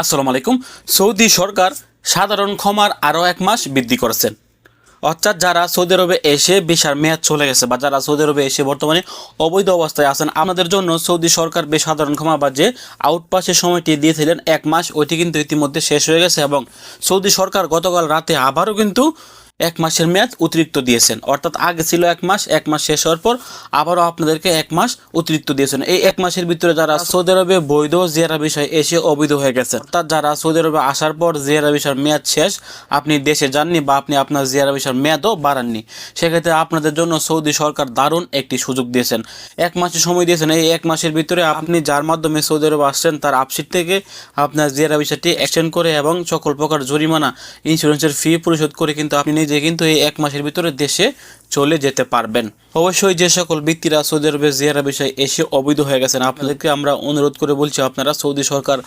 আসসালামু আলাইকুম। সৌদি সরকার সাধারণ ক্ষমার আরও এক মাস বৃদ্ধি করেছেন অর্থাৎ যারা সৌদি আরবে এসে বিশার মেয়াদ চলে গেছে বা যারা সৌদি আরবে এসে বর্তমানে অবৈধ অবস্থায় আছেন, আমাদের জন্য সৌদি সরকার বেশ সাধারণ ক্ষমা বা যে আউটপাসের সময়টি দিয়েছিলেন এক মাস, ওইটি কিন্তু ইতিমধ্যে শেষ হয়ে গেছে এবং সৌদি সরকার গতকাল রাতে আবারও কিন্তু এক মাসের মেয়াদ অতিরিক্ত দিয়েছেন। অর্থাৎ আগে ছিল এক মাস এক মাস শেষ হওয়ার পর আবারও আপনাদেরকে এক মাস অতিরিক্ত দিয়েছেন। এই এক মাসের ভিতরে যারা সৌদি আরবে বৈধ জিয়ারা বিষয় এসে অবৈধ হয়ে গেছে, অর্থাৎ যারা সৌদি আরবে আসার পর জিয়ারা বিষয়ের মেয়াদ শেষ, আপনি দেশে যাননি বা আপনি আপনার জিয়ারা বিষয়ের মেয়াদও বাড়াননি, সেক্ষেত্রে আপনাদের জন্য সৌদি সরকার দারুণ একটি সুযোগ দিয়েছেন। এক মাসের সময় দিয়েছেন। এই এক মাসের ভিতরে আপনি যার মাধ্যমে সৌদি আরবে আসছেন, তার আপসিট থেকে আপনার জিয়ারা বিষয়টি এক্সটেন্ড করে এবং সকল প্রকার জরিমানা ইন্স্যুরেন্সের ফি পরিশোধ করে কিন্তু আপনি নিজে কিন্তু এই এক মাসের ভিতরে দেশে চলে যেতে পারবেন। অবশ্যই যে সকল ব্যক্তিরা সৌদি আরবে জিয়ারা বিষয়ে এসে অবৈধ হয়ে গেছেন, আপনাদেরকে আমরা অনুরোধ করে বলছি, আপনারা সৌদি সরকার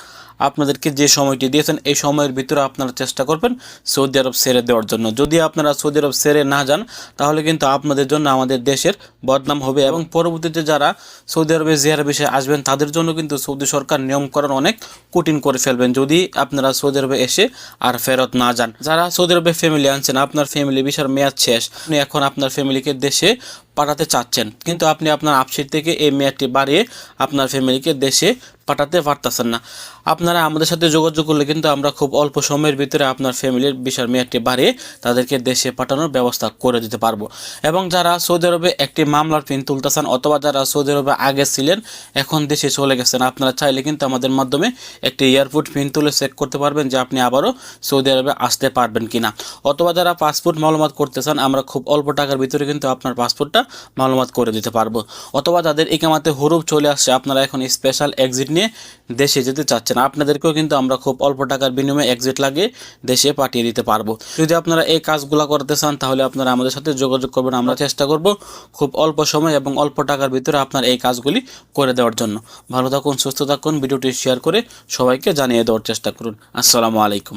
আপনাদেরকে যে সময়টি দিয়েছেন, এই সময়ের ভিতরে আপনারা চেষ্টা করবেন সৌদি আরব সেরে দেওয়ার জন্য। যদি আপনারা সৌদি আরব সেরে না যান, তাহলে কিন্তু আপনাদের জন্য আমাদের দেশের বদনাম হবে এবং পরবর্তীতে যারা সৌদি আরবে জিয়ারা বিষয়ে আসবেন, তাদের জন্য কিন্তু সৌদি সরকার নিয়মকরণ অনেক কঠিন করে ফেলবেন। যদি আপনারা সৌদি আরবে এসে আর ফেরত না যান, যারা সৌদি আরবে ফ্যামিলি আনছেন, আপনার ফ্যামিলি বিষয়ের মেয়াদ শেষ এখন আপনার ফ্যামিলিকে দেশে পাঠাতে চাচ্ছেন। কিন্তু আপনি আপনার আপসিট থেকে এই মেয়াদটি বাড়িয়ে আপনার ফ্যামিলিকে দেশে পাঠাতে পারতেছেন না। আপনারা আমাদের সাথে যোগাযোগ করলে কিন্তু আমরা খুব অল্প সময়ের ভিতরে আপনার ফ্যামিলির বিশাল মেয়াদটি বাড়িয়ে তাদেরকে দেশে পাঠানোর ব্যবস্থা করে দিতে পারব। এবং যারা সৌদি আরবে একটি মামলার পিন তুলতেছেন অথবা যারা সৌদি আরবে আগে ছিলেন, এখন দেশে চলে গেছেন, আপনারা চাইলে কিন্তু আমাদের মাধ্যমে একটি এয়ারপোর্ট পিন তুলে চেক করতে পারবেন যে আপনি আবারও সৌদি আরবে আসতে পারবেন কিনা। অথবা যারা পাসপোর্ট মালুমাত করতে চান আমরা খুব অল্প টাকার ভিতরে কিন্তু আপনার পাসপোর্টটা মালুমাত করে দিতে পারব। অথবা যাদের ইকামাতে হুরুপ চলে আসছে, আপনারা এখন স্পেশাল এক্সিট নিয়ে দেশে যেতে চাচ্ছেন। আপনাদেরকেও কিন্তু আমরা খুব অল্প টাকার বিনিময়ে এক্সিট লাগিয়ে দেশে পাঠিয়ে দিতে পারব। যদি আপনারা এই কাজগুলো করতে চান, তাহলে আপনারা আমাদের সাথে যোগাযোগ করবেন। আমরা চেষ্টা করব খুব অল্প সময় এবং অল্প টাকার ভিতরে আপনার এই কাজগুলি করে দেওয়ার জন্য। ভালো থাকুন, সুস্থ থাকুন। ভিডিওটি শেয়ার করে সবাইকে জানিয়ে দেওয়ার চেষ্টা করুন। আসসালামু আলাইকুম।